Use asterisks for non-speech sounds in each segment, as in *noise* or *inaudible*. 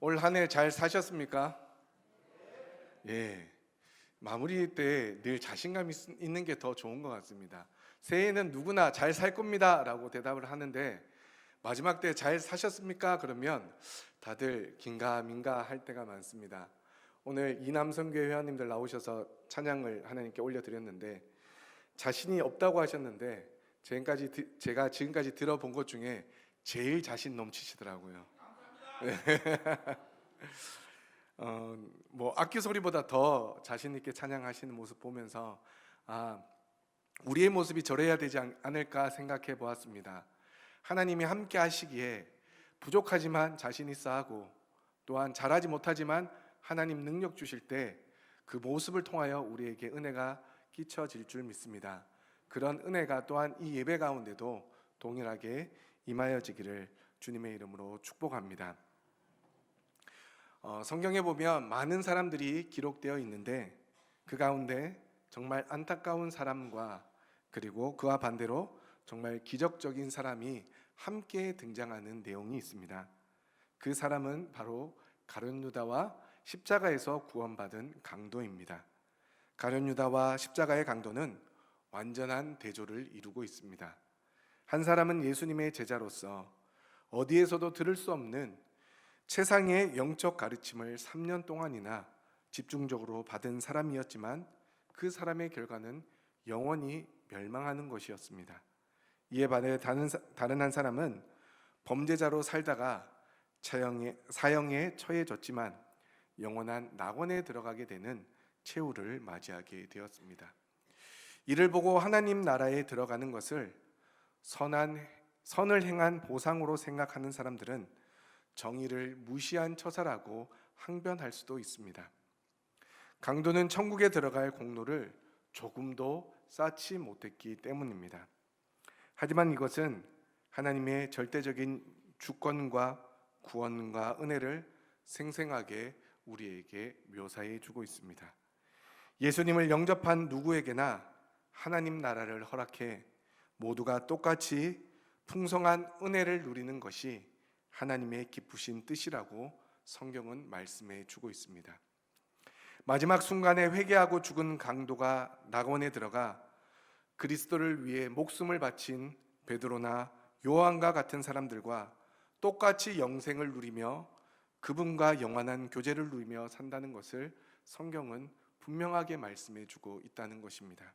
올 한 해 잘 사셨습니까? 예. 마무리 때 늘 자신감 있- 있는 게 더 좋은 것 같습니다. 새해에는 누구나 잘 살 겁니다 라고 대답을 하는데 마지막 때 잘 사셨습니까? 그러면 다들 긴가민가 할 때가 많습니다. 오늘 이남성교회 회원님들 나오셔서 찬양을 하나님께 올려드렸는데 자신이 없다고 하셨는데 지금까지 드- 제가 지금까지 들어본 것 중에 제일 자신 넘치시더라고요. *laughs* 어, 뭐 악기 소리보다 더 자신 있게 찬양하시는 모습 보면서 아 우리의 모습이 저래야 되지 않- 않을까 생각해 보았습니다. 하나님이 함께 하시기에 부족하지만 자신 있어 하고 또한 잘하지 못하지만 하나님 능력 주실 때 그 모습을 통하여 우리에게 은혜가 끼쳐질 줄 믿습니다. 그런 은혜가 또한 이 예배 가운데도 동일하게 임하여지기를 주님의 이름으로 축복합니다. 어, 성경에 보면 많은 사람들이 기록되어 있는데 그 가운데 정말 안타까운 사람과 그리고 그와 반대로 정말 기적적인 사람이 함께 등장하는 내용이 있습니다. 그 사람은 바로 가룟 유다와 십자가에서 구원받은 강도입니다. 가룟 유다와 십자가의 강도는 완전한 대조를 이루고 있습니다. 한 사람은 예수님의 제자로서 어디에서도 들을 수 없는 최상의 영적 가르침을 3년 동안이나 집중적으로 받은 사람이었지만 그 사람의 결과는 영원히 멸망하는 것이었습니다. 이에 반해 다른, 사- 다른 한 사람은 범죄자로 살다가 차영에, 사형에 처해졌지만 영원한 낙원에 들어가게 되는 최후를 맞이하게 되었습니다. 이를 보고 하나님 나라에 들어가는 것을 선한 선을 행한 보상으로 생각하는 사람들은 정의를 무시한 처사라고 항변할 수도 있습니다. 강도는 천국에 들어갈 공로를 조금도 쌓지 못했기 때문입니다. 하지만 이것은 하나님의 절대적인 주권과 구원과 은혜를 생생하게 우리에게 묘사해 주고 있습니다. 예수님을 영접한 누구에게나 하나님 나라를 허락해 모두가 똑같이 풍성한 은혜를 누리는 것이 하나님의 기쁘신 뜻이라고 성경은 말씀해 주고 있습니다. 마지막 순간에 회개하고 죽은 강도가 낙원에 들어가 그리스도를 위해 목숨을 바친 베드로나 요한과 같은 사람들과 똑같이 영생을 누리며 그분과 영원한 교제를 누리며 산다는 것을 성경은 분명하게 말씀해 주고 있다는 것입니다.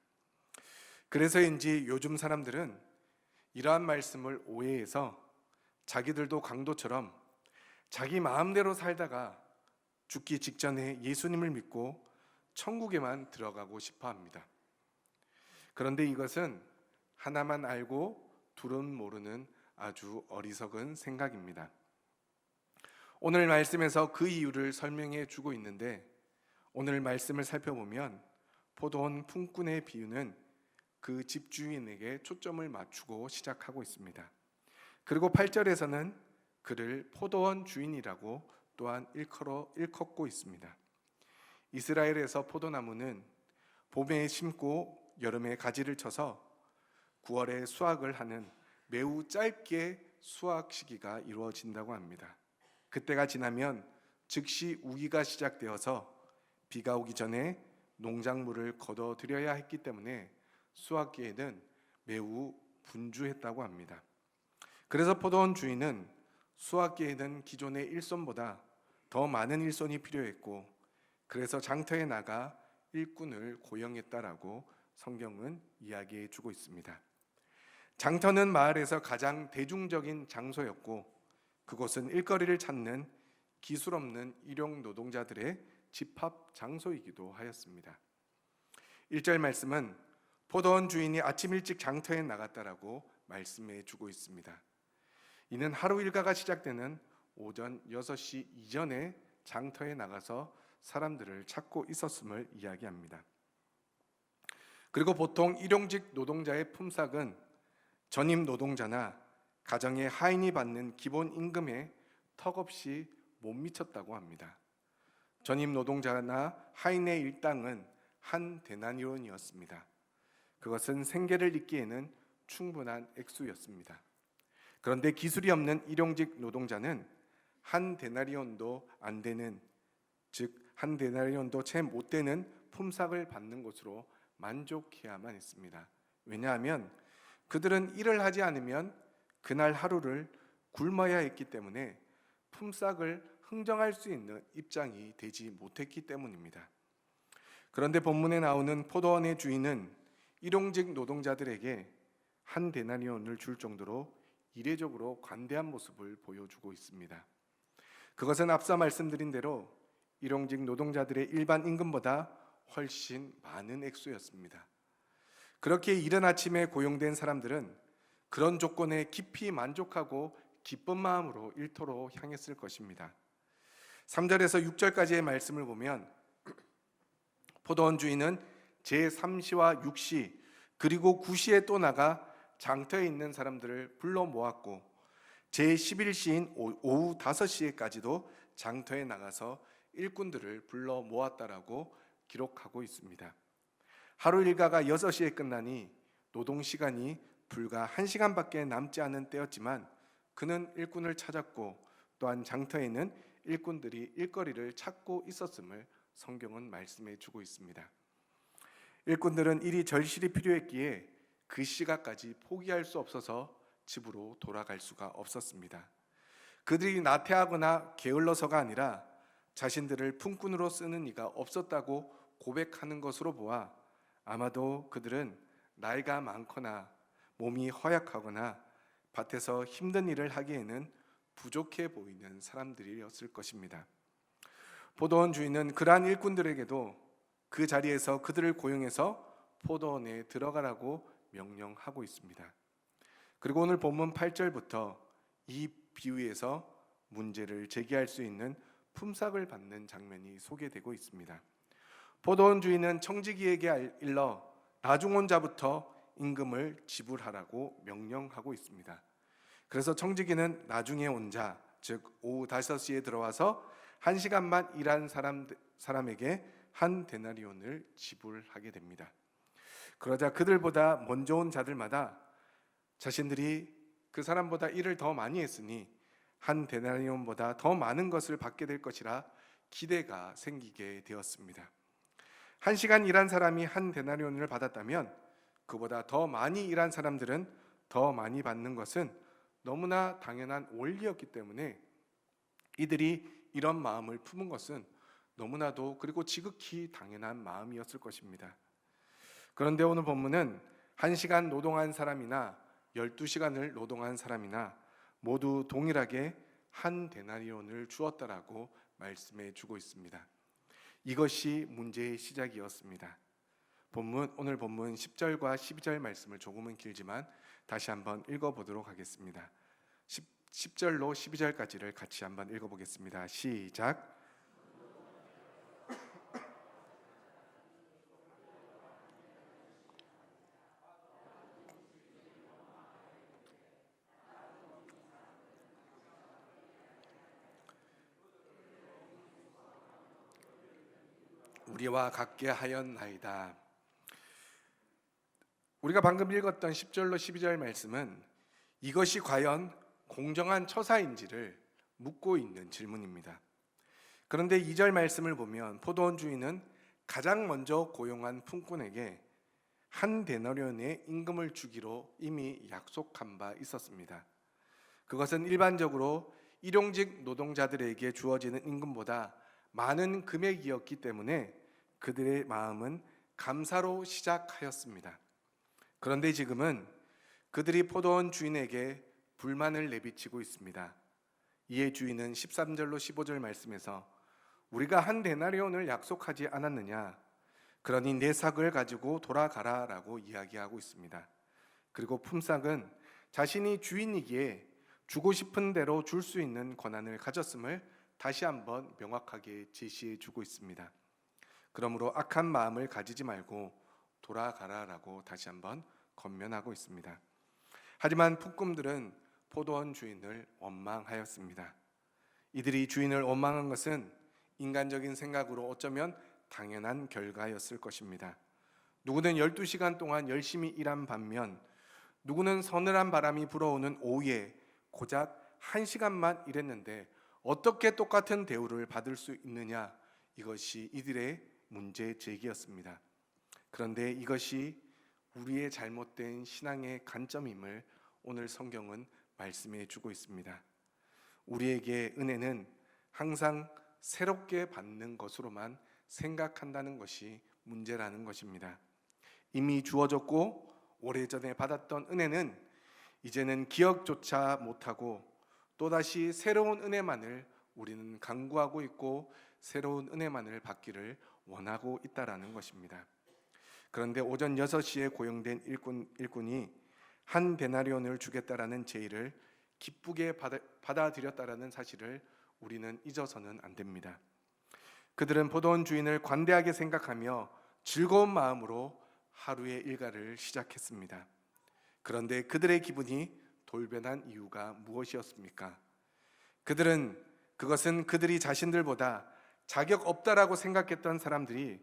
그래서인지 요즘 사람들은 이러한 말씀을 오해해서 자기들도 강도처럼 자기 마음대로 살다가 죽기 직전에 예수님을 믿고 천국에만 들어가고 싶어 합니다. 그런데 이것은 하나만 알고 둘은 모르는 아주 어리석은 생각입니다. 오늘 말씀에서 그 이유를 설명해 주고 있는데 오늘 말씀을 살펴보면 포도원 품꾼의 비유는 그 집주인에게 초점을 맞추고 시작하고 있습니다. 그리고 8절에서는 그를 포도원 주인이라고 또한 일컬어 일컫고 있습니다. 이스라엘에서 포도나무는 봄에 심고 여름에 가지를 쳐서 9월에 수확을 하는 매우 짧게 수확 시기가 이루어진다고 합니다. 그때가 지나면 즉시 우기가 시작되어서 비가 오기 전에 농작물을 걷어들여야 했기 때문에 수확기에는 매우 분주했다고 합니다. 그래서 포도원 주인은 수확기에는 기존의 일손보다 더 많은 일손이 필요했고 그래서 장터에 나가 일꾼을 고용했다라고 성경은 이야기해 주고 있습니다. 장터는 마을에서 가장 대중적인 장소였고 그곳은 일거리를 찾는 기술 없는 일용 노동자들의 집합 장소이기도 하였습니다. 1절 말씀은 포도원 주인이 아침 일찍 장터에 나갔다라고 말씀해 주고 있습니다. 이는 하루 일과가 시작되는 오전 6시 이전에 장터에 나가서 사람들을 찾고 있었음을 이야기합니다. 그리고 보통 일용직 노동자의 품삯은 전임 노동자나 가정의 하인이 받는 기본 임금에 턱없이 못 미쳤다고 합니다. 전임 노동자나 하인의 일당은 한 데나리온이었습니다. 그것은 생계를 잇기에는 충분한 액수였습니다. 그런데 기술이 없는 일용직 노동자는 한 데나리온도 안 되는 즉 한 데나리온도 채 못 되는 품삯을 받는 것으로 만족해야만 했습니다. 왜냐하면 그들은 일을 하지 않으면 그날 하루를 굶어야 했기 때문에 품삯을 흥정할 수 있는 입장이 되지 못했기 때문입니다. 그런데 본문에 나오는 포도원의 주인은 일용직 노동자들에게 한 데나리온을 줄 정도로 이례적으로 관대한 모습을 보여주고 있습니다. 그것은 앞서 말씀드린 대로 일용직 노동자들의 일반 임금보다 훨씬 많은 액수였습니다. 그렇게 이른 아침에 고용된 사람들은 그런 조건에 깊이 만족하고 기쁜 마음으로 일터로 향했을 것입니다. 3절에서 6절까지의 말씀을 보면 포도원 주인은 제3시와 6시 그리고 9시에 또 나가 장터에 있는 사람들을 불러 모았고 제11시인 오후 5시에까지도 장터에 나가서 일꾼들을 불러 모았다라고 기록하고 있습니다. 하루 일과가 6시에 끝나니 노동 시간이 불과 1시간밖에 남지 않은 때였지만 그는 일꾼을 찾았고 또한 장터에는 일꾼들이 일거리를 찾고 있었음을 성경은 말씀해 주고 있습니다. 일꾼들은 일이 절실히 필요했기에 그 시각까지 포기할 수 없어서 집으로 돌아갈 수가 없었습니다. 그들이 나태하거나 게을러서가 아니라 자신들을 품꾼으로 쓰는 이가 없었다고 고백하는 것으로 보아 아마도 그들은 나이가 많거나 몸이 허약하거나 밭에서 힘든 일을 하기에는 부족해 보이는 사람들이었을 것입니다. 포도원 주인은 그러한 일꾼들에게도 그 자리에서 그들을 고용해서 포도원에 들어가라고 명령하고 있습니다. 그리고 오늘 본문 8절부터 이 비유에서 문제를 제기할 수 있는 품삯을 받는 장면이 소개되고 있습니다. 포도원 주인은 청지기에게 일러 나중온 자부터 임금을 지불하라고 명령하고 있습니다. 그래서 청지기는 나중에 온 자, 즉 오후 5시에 들어와서 한 시간만 일한 사람 사람에게 한 데나리온을 지불하게 됩니다. 그러자 그들보다 먼저 온 자들마다 자신들이 그 사람보다 일을 더 많이 했으니 한 데나리온보다 더 많은 것을 받게 될 것이라 기대가 생기게 되었습니다. 한 시간 일한 사람이 한 데나리온을 받았다면 그보다 더 많이 일한 사람들은 더 많이 받는 것은 너무나 당연한 원리였기 때문에 이들이 이런 마음을 품은 것은 너무나도 그리고 지극히 당연한 마음이었을 것입니다. 그런데 오늘 본문은 한 시간 노동한 사람이나 12시간을 노동한 사람이나 모두 동일하게 한 데나리온을 주었다라고 말씀해 주고 있습니다. 이것이 문제의 시작이었습니다. 본문 오늘 본문 10절과 12절 말씀을 조금은 길지만 다시 한번 읽어 보도록 하겠습니다. 10, 10절로 12절까지를 같이 한번 읽어 보겠습니다. 시작. 우리와 같게 하였나이다. 우리가 방금 읽었던 10절로 12절 말씀은 이것이 과연 공정한 처사인지를 묻고 있는 질문입니다. 그런데 2절 말씀을 보면 포도원 주인은 가장 먼저 고용한 품꾼에게 한 데나리온의 임금을 주기로 이미 약속한 바 있었습니다. 그것은 일반적으로 일용직 노동자들에게 주어지는 임금보다 많은 금액이었기 때문에 그들의 마음은 감사로 시작하였습니다. 그런데 지금은 그들이 포도원 주인에게 불만을 내비치고 있습니다. 이에 주인은 13절로 15절 말씀에서 우리가 한 데나리온을 약속하지 않았느냐? 그러니 내 삭을 가지고 돌아가라라고 이야기하고 있습니다. 그리고 품삯은 자신이 주인이기에 주고 싶은 대로 줄 수 있는 권한을 가졌음을 다시 한번 명확하게 제시해 주고 있습니다. 그러므로 악한 마음을 가지지 말고 돌아가라라고 다시 한번 건면하고 있습니다. 하지만 품꾼들은 포도원 주인을 원망하였습니다. 이들이 주인을 원망한 것은 인간적인 생각으로 어쩌면 당연한 결과였을 것입니다. 누구는 12시간 동안 열심히 일한 반면 누구는 서늘한 바람이 불어오는 오후에 고작 1시간만 일했는데 어떻게 똑같은 대우를 받을 수 있느냐 이것이 이들의 문제 제기였습니다. 그런데 이것이 우리의 잘못된 신앙의 관점임을 오늘 성경은 말씀해 주고 있습니다. 우리에게 은혜는 항상 새롭게 받는 것으로만 생각한다는 것이 문제라는 것입니다. 이미 주어졌고 오래전에 받았던 은혜는 이제는 기억조차 못하고 또다시 새로운 은혜만을 우리는 강구하고 있고 새로운 은혜만을 받기를 원하고 있다라는 것입니다. 그런데 오전 6시에 고용된 일꾼, 일꾼이 한 데나리온을 주겠다라는 제의를 기쁘게 받아, 받아들였다라는 사실을 우리는 잊어서는 안 됩니다. 그들은 포도원 주인을 관대하게 생각하며 즐거운 마음으로 하루의 일과를 시작했습니다. 그런데 그들의 기분이 돌변한 이유가 무엇이었습니까? 그들은 그것은 그들이 자신들보다 자격 없다라고 생각했던 사람들이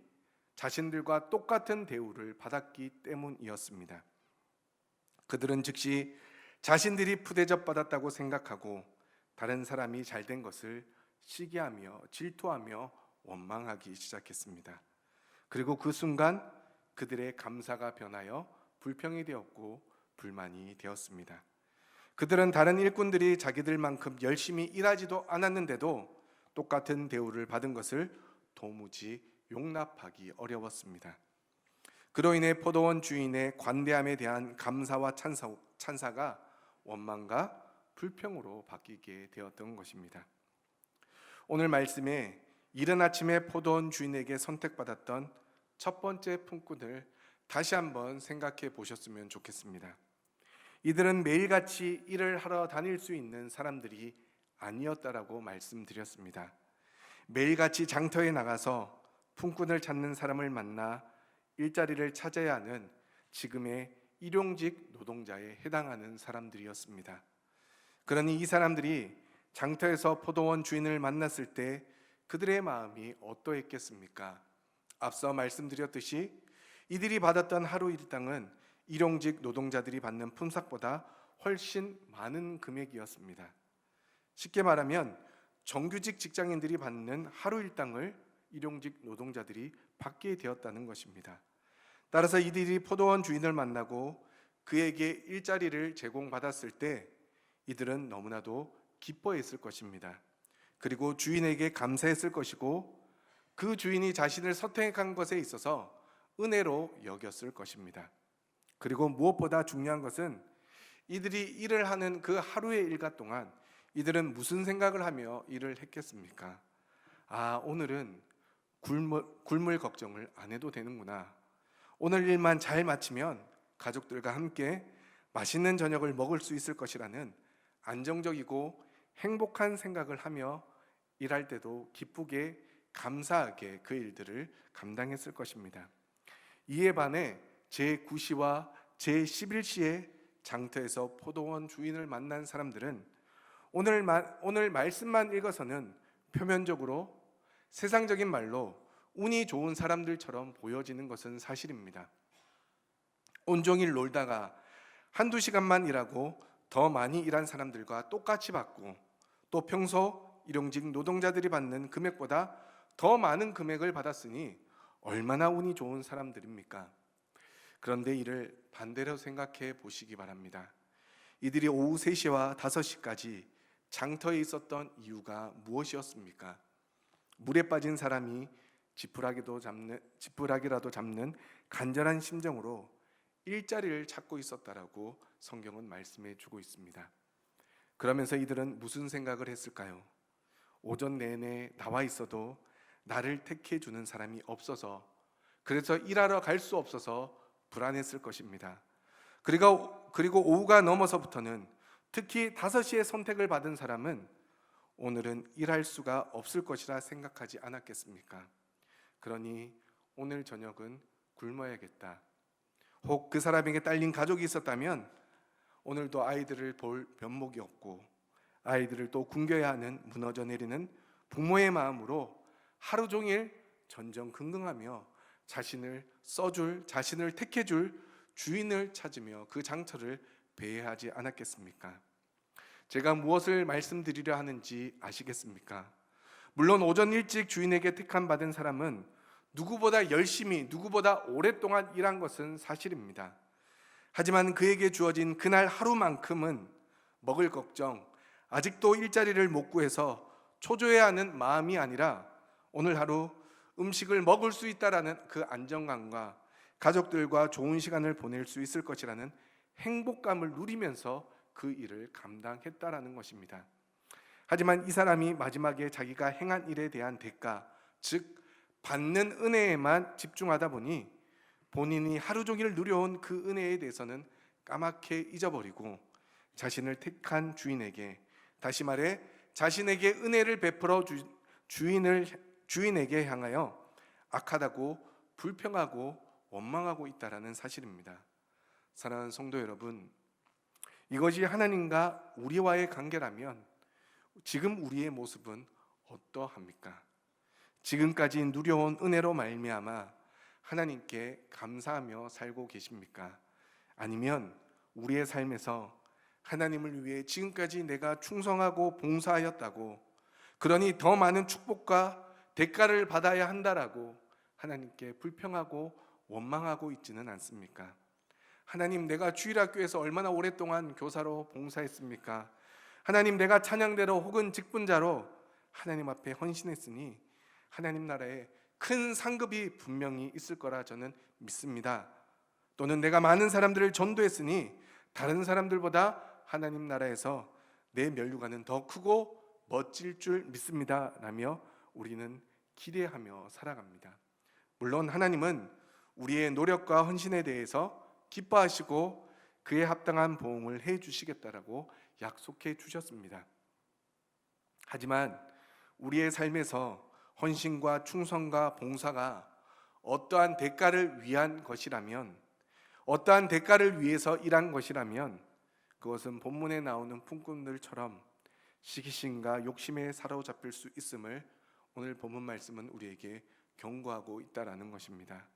자신들과 똑같은 대우를 받았기 때문이었습니다. 그들은 즉시 자신들이 푸대접 받았다고 생각하고 다른 사람이 잘 된 것을 시기하며 질투하며 원망하기 시작했습니다. 그리고 그 순간 그들의 감사가 변하여 불평이 되었고 불만이 되었습니다. 그들은 다른 일꾼들이 자기들만큼 열심히 일하지도 않았는데도 똑같은 대우를 받은 것을 도무지 용납하기 어려웠습니다. 그로 인해 포도원 주인의 관대함에 대한 감사와 찬사, 찬사가 원망과 불평으로 바뀌게 되었던 것입니다. 오늘 말씀에 이른 아침에 포도원 주인에게 선택받았던 첫 번째 품꾼을 다시 한번 생각해 보셨으면 좋겠습니다. 이들은 매일같이 일을 하러 다닐 수 있는 사람들이 아니었다라고 말씀드렸습니다. 매일같이 장터에 나가서 품꾼을 찾는 사람을 만나 일자리를 찾아야 하는 지금의 일용직 노동자에 해당하는 사람들이었습니다. 그러니 이 사람들이 장터에서 포도원 주인을 만났을 때 그들의 마음이 어떠했겠습니까? 앞서 말씀드렸듯이 이들이 받았던 하루 일당은 일용직 노동자들이 받는 품삯보다 훨씬 많은 금액이었습니다. 쉽게 말하면 정규직 직장인들이 받는 하루 일당을 일용직 노동자들이 받게 되었다는 것입니다. 따라서 이들이 포도원 주인을 만나고 그에게 일자리를 제공받았을 때 이들은 너무나도 기뻐했을 것입니다. 그리고 주인에게 감사했을 것이고 그 주인이 자신을 선택한 것에 있어서 은혜로 여겼을 것입니다. 그리고 무엇보다 중요한 것은 이들이 일을 하는 그 하루의 일과 동안 이들은 무슨 생각을 하며 일을 했겠습니까? 아, 오늘은 굶을, 굶을 걱정을 안 해도 되는구나. 오늘 일만 잘 마치면 가족들과 함께 맛있는 저녁을 먹을 수 있을 것이라는 안정적이고 행복한 생각을 하며 일할 때도 기쁘게 감사하게 그 일들을 감당했을 것입니다. 이에 반해 제9시와 제11시에 장터에서 포도원 주인을 만난 사람들은 오늘, 마, 오늘 말씀만 읽어서는 표면적으로 세상적인 말로 운이 좋은 사람들처럼 보여지는 것은 사실입니다. 온종일 놀다가 한두 시간만 일하고 더 많이 일한 사람들과 똑같이 받고 또 평소 일용직 노동자들이 받는 금액보다 더 많은 금액을 받았으니 얼마나 운이 좋은 사람들입니까? 그런데 이를 반대로 생각해 보시기 바랍니다. 이들이 오후 3시와 5시까지 장터에 있었던 이유가 무엇이었습니까? 물에 빠진 사람이 지푸라기도 잡는 지푸라기라도 잡는 간절한 심정으로 일자리를 찾고 있었다라고 성경은 말씀해 주고 있습니다. 그러면서 이들은 무슨 생각을 했을까요? 오전 내내 나와 있어도 나를 택해 주는 사람이 없어서 그래서 일하러 갈 수 없어서 불안했을 것입니다. 그리고 그리고 오후가 넘어서부터는 특히 5시에 선택을 받은 사람은 오늘은 일할 수가 없을 것이라 생각하지 않았겠습니까? 그러니 오늘 저녁은 굶어야겠다. 혹 그 사람에게 딸린 가족이 있었다면 오늘도 아이들을 볼 면목이 없고 아이들을 또 굶겨야 하는 무너져 내리는 부모의 마음으로 하루 종일 전전긍긍하며 자신을 써줄 자신을 택해줄 주인을 찾으며 그 장터를 배회하지 않았겠습니까? 제가 무엇을 말씀드리려 하는지 아시겠습니까? 물론 오전 일찍 주인에게 택함 받은 사람은 누구보다 열심히 누구보다 오랫동안 일한 것은 사실입니다. 하지만 그에게 주어진 그날 하루만큼은 먹을 걱정, 아직도 일자리를 못 구해서 초조해하는 마음이 아니라 오늘 하루 음식을 먹을 수 있다라는 그 안정감과 가족들과 좋은 시간을 보낼 수 있을 것이라는 행복감을 누리면서 그 일을 감당했다라는 것입니다. 하지만 이 사람이 마지막에 자기가 행한 일에 대한 대가, 즉 받는 은혜에만 집중하다 보니 본인이 하루 종일 누려온 그 은혜에 대해서는 까맣게 잊어버리고 자신을 택한 주인에게 다시 말해 자신에게 은혜를 베풀어 주, 주인을 주인에게 향하여 악하다고 불평하고 원망하고 있다라는 사실입니다. 사랑하는 성도 여러분, 이것이 하나님과 우리와의 관계라면 지금 우리의 모습은 어떠합니까? 지금까지 누려온 은혜로 말미암아 하나님께 감사하며 살고 계십니까? 아니면 우리의 삶에서 하나님을 위해 지금까지 내가 충성하고 봉사하였다고 그러니 더 많은 축복과 대가를 받아야 한다라고 하나님께 불평하고 원망하고 있지는 않습니까? 하나님 내가 주일학교에서 얼마나 오랫동안 교사로 봉사했습니까? 하나님 내가 찬양대로 혹은 직분자로 하나님 앞에 헌신했으니 하나님 나라에 큰 상급이 분명히 있을 거라 저는 믿습니다. 또는 내가 많은 사람들을 전도했으니 다른 사람들보다 하나님 나라에서 내 면류관은 더 크고 멋질 줄 믿습니다. 라며 우리는 기대하며 살아갑니다. 물론 하나님은 우리의 노력과 헌신에 대해서 기뻐하시고 그에 합당한 보응을 해 주시겠다라고 약속해 주셨습니다. 하지만 우리의 삶에서 헌신과 충성과 봉사가 어떠한 대가를 위한 것이라면 어떠한 대가를 위해서 일한 것이라면 그것은 본문에 나오는 품꾼들처럼 시기심과 욕심에 사로잡힐 수 있음을 오늘 본문 말씀은 우리에게 경고하고 있다라는 것입니다.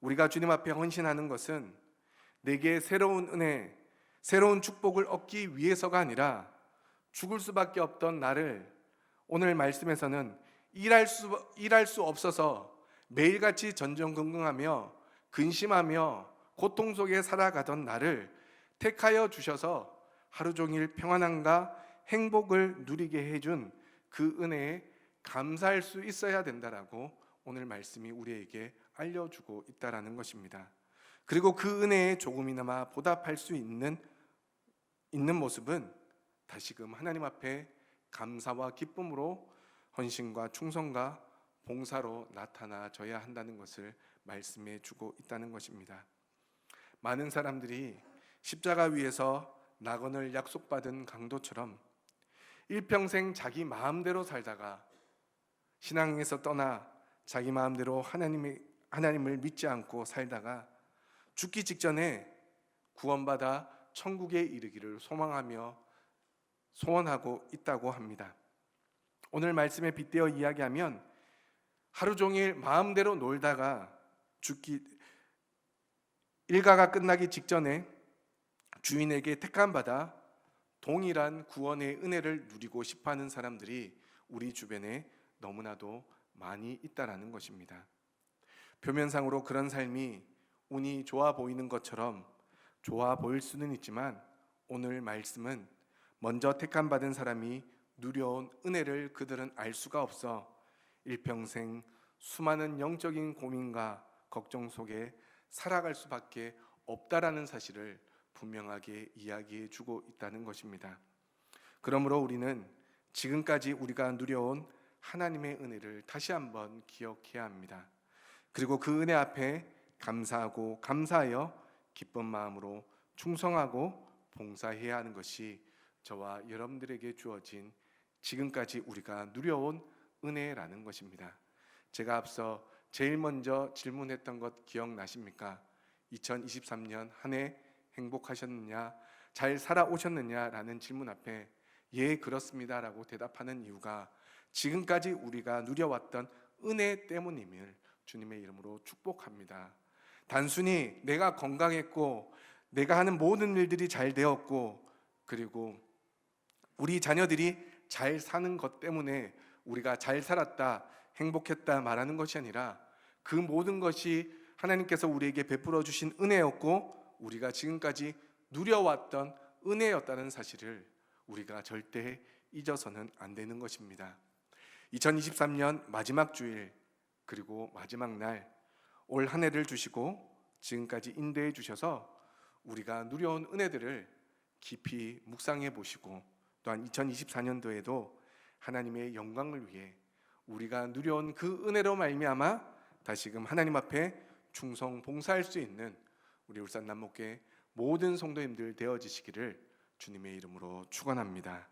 우리가 주님 앞에 헌신하는 것은 내게 새로운 은혜, 새로운 축복을 얻기 위해서가 아니라 죽을 수밖에 없던 나를 오늘 말씀에서는 일할 수 일할 수 없어서 매일같이 전전긍긍하며 근심하며 고통 속에 살아가던 나를 택하여 주셔서 하루 종일 평안함과 행복을 누리게 해준 그 은혜에 감사할 수 있어야 된다라고 오늘 말씀이 우리에게 알려주고 있다라는 것입니다. 그리고 그 은혜에 조금이나마 보답할 수 있는 있는 모습은 다시금 하나님 앞에 감사와 기쁨으로 헌신과 충성과 봉사로 나타나져야 한다는 것을 말씀해 주고 있다는 것입니다. 많은 사람들이 십자가 위에서 낙원을 약속받은 강도처럼 일평생 자기 마음대로 살다가 신앙에서 떠나 자기 마음대로 하나님의 하나님을 믿지 않고 살다가 죽기 직전에 구원받아 천국에 이르기를 소망하며 소원하고 있다고 합니다. 오늘 말씀에 빗대어 이야기하면 하루 종일 마음대로 놀다가 죽기 일가가 끝나기 직전에 주인에게 택함 받아 동일한 구원의 은혜를 누리고 싶어하는 사람들이 우리 주변에 너무나도 많이 있다라는 것입니다. 표면상으로 그런 삶이 운이 좋아 보이는 것처럼 좋아 보일 수는 있지만 오늘 말씀은 먼저 택함 받은 사람이 누려온 은혜를 그들은 알 수가 없어 일평생 수많은 영적인 고민과 걱정 속에 살아갈 수밖에 없다라는 사실을 분명하게 이야기해 주고 있다는 것입니다. 그러므로 우리는 지금까지 우리가 누려온 하나님의 은혜를 다시 한번 기억해야 합니다. 그리고 그 은혜 앞에 감사하고 감사하여 기쁜 마음으로 충성하고 봉사해야 하는 것이 저와 여러분들에게 주어진 지금까지 우리가 누려온 은혜라는 것입니다. 제가 앞서 제일 먼저 질문했던 것 기억나십니까? 2023년 한 해 행복하셨느냐? 잘 살아오셨느냐라는 질문 앞에 예, 그렇습니다라고 대답하는 이유가 지금까지 우리가 누려왔던 은혜 때문임을 주님의 이름으로 축복합니다. 단순히 내가 건강했고 내가 하는 모든 일들이 잘 되었고 그리고 우리 자녀들이 잘 사는 것 때문에 우리가 잘 살았다, 행복했다 말하는 것이 아니라 그 모든 것이 하나님께서 우리에게 베풀어 주신 은혜였고 우리가 지금까지 누려왔던 은혜였다는 사실을 우리가 절대 잊어서는 안 되는 것입니다. 2023년 마지막 주일 그리고 마지막 날 올 한 해를 주시고 지금까지 인도해 주셔서 우리가 누려온 은혜들을 깊이 묵상해 보시고 또한 2024년도에도 하나님의 영광을 위해 우리가 누려온 그 은혜로 말미암아 다시금 하나님 앞에 충성 봉사할 수 있는 우리 울산 남목계 모든 성도님들 되어지시기를 주님의 이름으로 축원합니다.